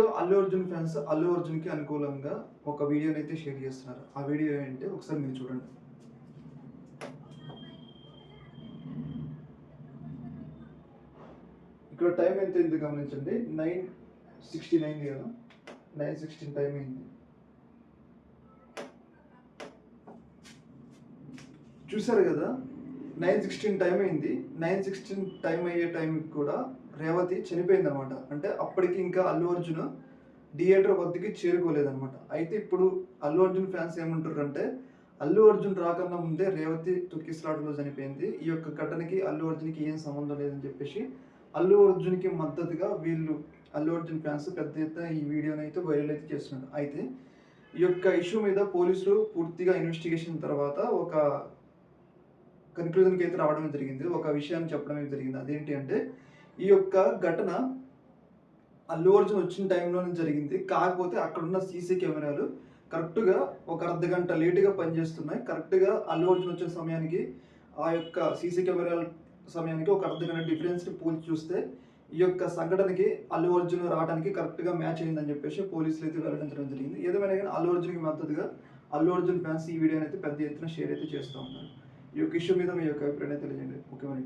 పూర్తిగా అల్లు అర్జున్ ఫ్యాన్స్ అల్లు అర్జున్కి అనుకూలంగా ఒక వీడియోని అయితే షేర్ చేస్తున్నారు. ఆ వీడియో ఏంటంటే ఒకసారి మీరు చూడండి. ఇక్కడ టైం ఎంత అయింది గమనించండి. నైన్ సిక్స్టీన్ అయింది కదా? నైన్ సిక్స్టీన్ టైం అయింది. చూసారు కదా? నైన్ సిక్స్టీన్ టైం అయింది. నైన్ సిక్స్టీన్ టైం అయ్యే టైంకి కూడా రేవతి చనిపోయింది అనమాట అంటే అప్పటికి ఇంకా అల్లు అర్జున్ థియేటర్ వద్దకి చేరుకోలేదనమాట అయితే ఇప్పుడు అల్లు అర్జున్ ఫ్యాన్స్ ఏమంటారు అంటే అల్లు అర్జున్ రాకన్నా ముందే రేవతి తుర్కిస్లాట్లో చనిపోయింది. ఈ యొక్క ఘటనకి అల్లు అర్జున్కి ఏం సంబంధం లేదని చెప్పేసి అల్లు అర్జున్కి మద్దతుగా వీళ్ళు అల్లు అర్జున్ ఫ్యాన్స్ పెద్ద ఎత్తున ఈ వీడియోని అయితే వైరల్ అయితే చేస్తున్నారు. అయితే ఈ యొక్క ఇష్యూ మీద పోలీసులు పూర్తిగా ఇన్వెస్టిగేషన్ తర్వాత ఒక కన్క్లూజన్కి అయితే రావడం జరిగింది. ఒక విషయాన్ని చెప్పడం జరిగింది. అదేంటి అంటే ఈ యొక్క ఘటన అల్లు అర్జున్ వచ్చిన టైంలోనే జరిగింది. కాకపోతే అక్కడున్న సీసీ కెమెరాలు కరెక్ట్గా ఒక అర్ధ గంట లేటుగా పనిచేస్తున్నాయి. కరెక్ట్గా అల్లు అర్జున్ వచ్చిన సమయానికి ఆ యొక్క సీసీ కెమెరాల సమయానికి ఒక అర్ధ గంట డిఫరెన్స్ని పోల్చి చూస్తే ఈ యొక్క సంఘటనకి అల్లు అర్జున్ రావడానికి కరెక్ట్గా మ్యాచ్ అయిందని చెప్పేసి పోలీసులు అయితే వెల్లడించడం జరిగింది. ఏదేమైనా కానీ అల్లు అర్జున్కి మద్దతుగా అల్లు అర్జున్ ఫ్యాన్స్ ఈ వీడియోని అయితే పెద్ద ఎత్తున షేర్ అయితే చేస్తూ ఉన్నారు. ఈ యొక్క ఇష్యూ మీద మీ యొక్క అభిప్రాయాన్ని తెలియజేయండి. ముఖ్యమైన